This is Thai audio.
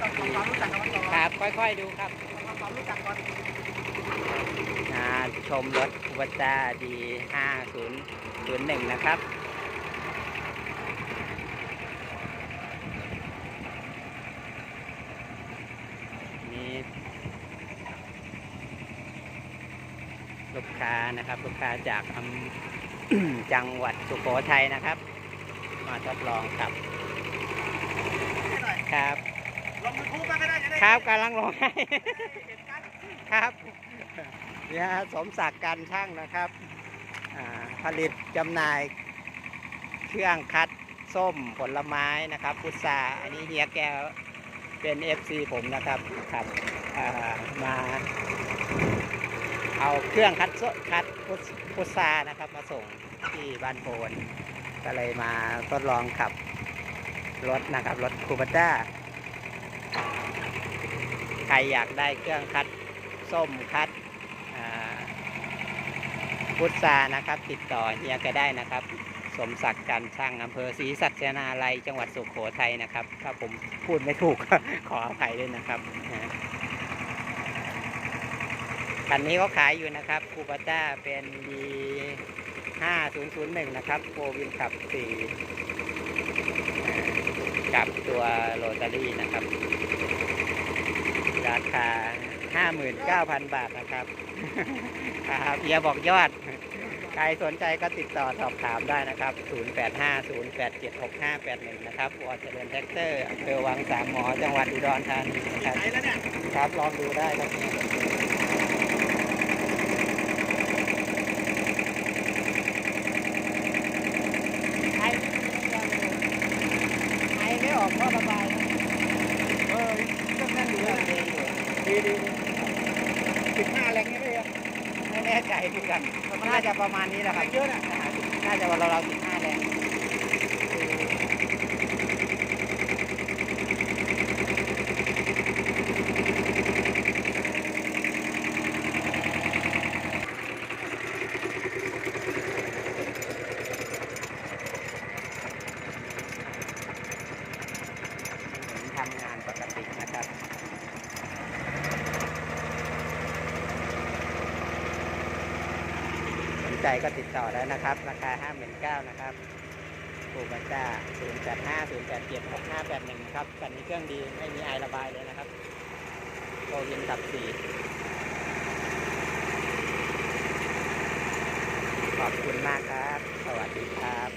ครับค่อยๆดูครับทำความรู้จักก่อนมาชมรถอุบัติดี5001 นะครับมีลูกค้านะครับลูกค้าจากจังหวัดสุโขทัยนะครับ มาทดลองครับครับ ลงยูทูบมาก็ได้จะได้ครับกำลังลงให้ เห็นกันครับเนี่ยสมศักดิ์การช่างนะครับอ่าผลิตจำหน่าย เครื่องคัดส้มผลไม้นะครับ พุทราอันนี้เฮียแกเป็น FC ผมนะครับครับอ่ามาเอาเครื่องคัดส้มคัดพุทพุทรานะครับ มาส่งที่บ้านโพนก็เลยมาทดลองขับรถนะครับ รถคูปต้า ใครอยากได้เครื่องคัดส้มคัดพุทรานะครับ ติดต่อเฮียก็ได้นะครับ สมศักดิ์การช่างอำเภอศรีสัชนาลัยจังหวัดสุโขทัยนะครับ ถ้าผมพูดไม่ถูก ขออภัยด้วยนะครับคันนี้เขาขายอยู่นะครับคูปาต้าเป็น D 5001 นะครับโฟวินขับ 4 กับตัวโรตารี่นะครับ ราคา 59,000 บาทนะครับ ครับเฮียบอกยอด ใครสนใจก็ติดต่อสอบถามได้นะครับ 0850876581 นะครับวอเจริญแท็กเตอร์อำเภอวังสามหมอจังหวัดอุดรธานีนะครับไหนแล้วเนี่ยครับลองดูได้ครับ ไอไอไม่ออกก็ระบายนะเออเครื่องแน่นอยู่เลยดีดีสิบห้าแรงนี่เลยอะไม่แน่ใจเหมือนกันน่าจะประมาณนี้แหละครับเยอะน่ะน่าจะวันเราสิบห้าแรง ทำงานปกตินะครับสนใจก็ติดต่อได้นะครับ ราคา59,000นะครับปูบัจ้า085 087 6581ครับกันนี้เครื่องดีไม่มีไอระบายเลยนะครับโตยินขับสี่ขอบคุณมากครับ สวัสดีครับ